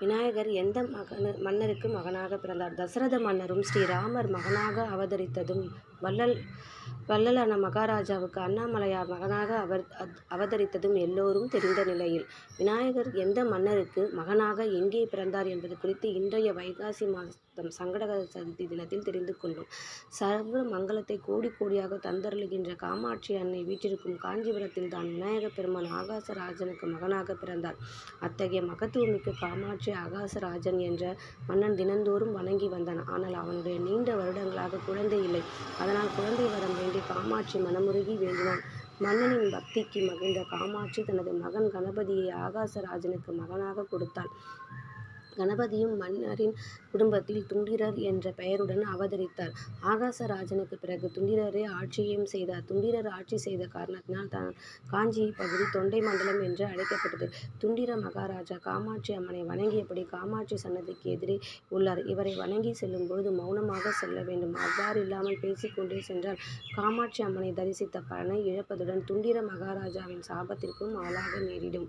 விநாயகர் எந்த மகன மன்னருக்கு மகனாக பிறந்தார்? தசரத மன்னரும் ஸ்ரீராமர் மகனாக அவதரித்ததும் வள்ளல் வள்ளலான மகாராஜாவுக்கு அண்ணாமலையார் மகனாக அவர் அவதரித்ததும் எல்லோரும் தெரிந்த நிலையில் விநாயகர் எந்த மன்னருக்கு மகனாக எங்கே பிறந்தார் என்பது குறித்து இன்றைய வைகாசி மாதம் சங்கடகர சதுர்த்தி தினத்தில் தெரிந்து கொண்டோம் சர்வ மங்களத்தை கோடி கோடியாக தந்தருளுகின்ற காமாட்சி அன்னை வீற்றிருக்கும் காஞ்சிபுரத்தில் தான் விநாயக பெருமான் ஆகாசராஜனுக்கு மகனாக பிறந்தார். அத்தகைய மகத்துவமிக்க காமாட்சி ஆகாசராஜன் என்ற மன்னன் தினந்தோறும் வணங்கி வந்தான். ஆனால் அவனுடைய நீண்ட வருடங்களாக குழந்தை இல்லை. அதனால் குழந்தை வரம் வேண்டி காமாட்சி மனமுருகி வேண்டினான் மன்னனின் பக்திக்கு மகிழ்ந்த காமாட்சி தனது மகன் கணபதியை ஆகாசராஜனுக்கு மகனாக கொடுத்தாள் கணபதியும் மன்னரின் குடும்பத்தில் துண்டிரர் என்ற பெயருடன் அவதரித்தார். ஆகாசராஜனுக்கு பிறகு துண்டிரரே ஆட்சியையும் செய்தார். துண்டிரர் ஆட்சி செய்த காரணத்தினால் தான் காஞ்சி பகுதி தொண்டை மண்டலம் என்று அழைக்கப்பட்டது. துண்டிர மகாராஜா காமாட்சி அம்மனை வணங்கியபடி காமாட்சி சன்னதிக்கு எதிரே உள்ளார். இவரை வணங்கி செல்லும் பொழுது மௌனமாக செல்ல வேண்டும். அவ்வாறு இல்லாமல் பேசிக்கொண்டே சென்றால் காமாட்சி அம்மனை தரிசித்த பலனை இழப்பதுடன் துண்டிர மகாராஜாவின் சாபத்திற்கும் ஆளாக நேரிடும்.